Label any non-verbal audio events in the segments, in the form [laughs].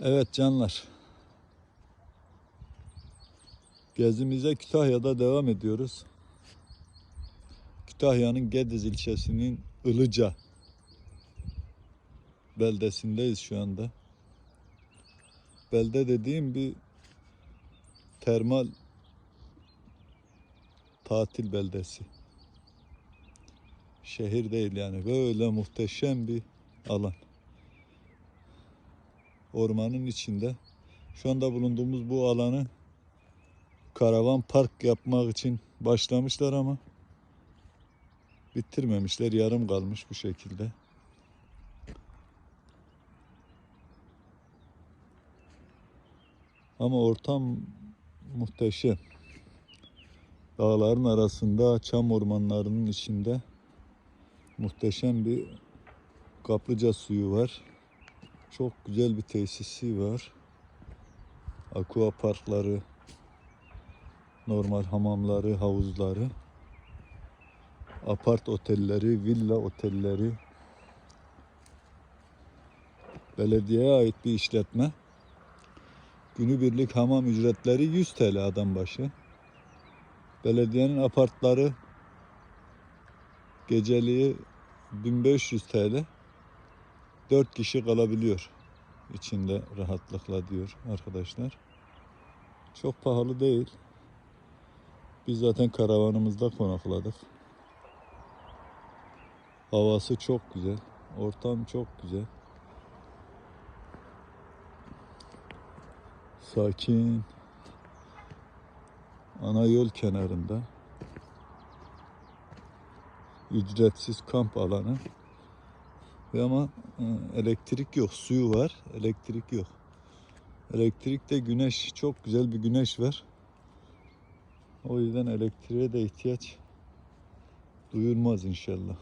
Evet canlar. Gezimize Kütahya'da devam ediyoruz. Kütahya'nın Gediz ilçesinin Ilıca beldesindeyiz şu anda. Belde dediğim bir termal tatil beldesi. Şehir değil yani. Böyle muhteşem bir alan. Ormanın içinde. Şu anda bulunduğumuz bu alanı karavan park yapmak için başlamışlar ama bitirmemişler. Yarım kalmış bu şekilde. Ama ortam muhteşem. Dağların arasında, çam ormanlarının içinde muhteşem bir kaplıca suyu var. Çok güzel bir tesisi var. Aqua parkları, normal hamamları, havuzları, apart otelleri, villa otelleri, belediyeye ait bir işletme. Günübirlik hamam ücretleri 100 TL adam başı. Belediyenin apartları geceliği 1500 TL. 4 kişi kalabiliyor içinde rahatlıkla diyor arkadaşlar. Çok pahalı değil. Biz zaten karavanımızda konakladık. Havası çok güzel. Ortam çok güzel. Sakin. Ana yol kenarında. Ücretsiz kamp alanı. Ve ama e, elektrik yok, suyu var, elektrik yok. Elektrikte güneş, çok güzel bir güneş var. O yüzden elektriğe de ihtiyaç duyulmaz inşallah.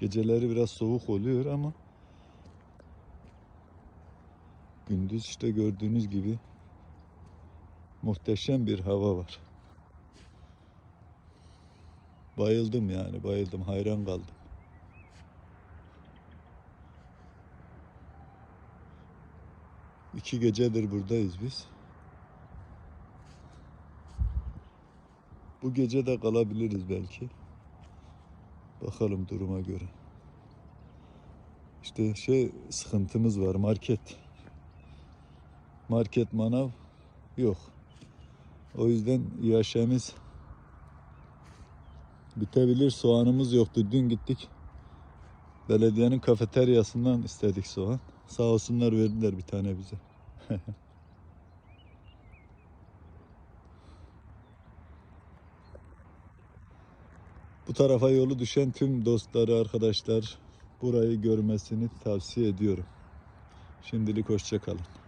Geceleri biraz soğuk oluyor ama gündüz işte gördüğünüz gibi muhteşem bir hava var. Bayıldım yani, bayıldım, hayran kaldım. İki gecedir buradayız biz. Bu gece de kalabiliriz belki. Bakalım duruma göre. İşte şey sıkıntımız var market. Market manav yok. O yüzden yaşamız bitebilir. Soğanımız yoktu. Dün gittik. Belediyenin kafeteryasından istedik soğan. Sağ olsunlar verdiler bir tane bize. [laughs] Bu tarafa yolu düşen tüm dostları, arkadaşlar burayı görmesini tavsiye ediyorum. Şimdilik hoşça kalın.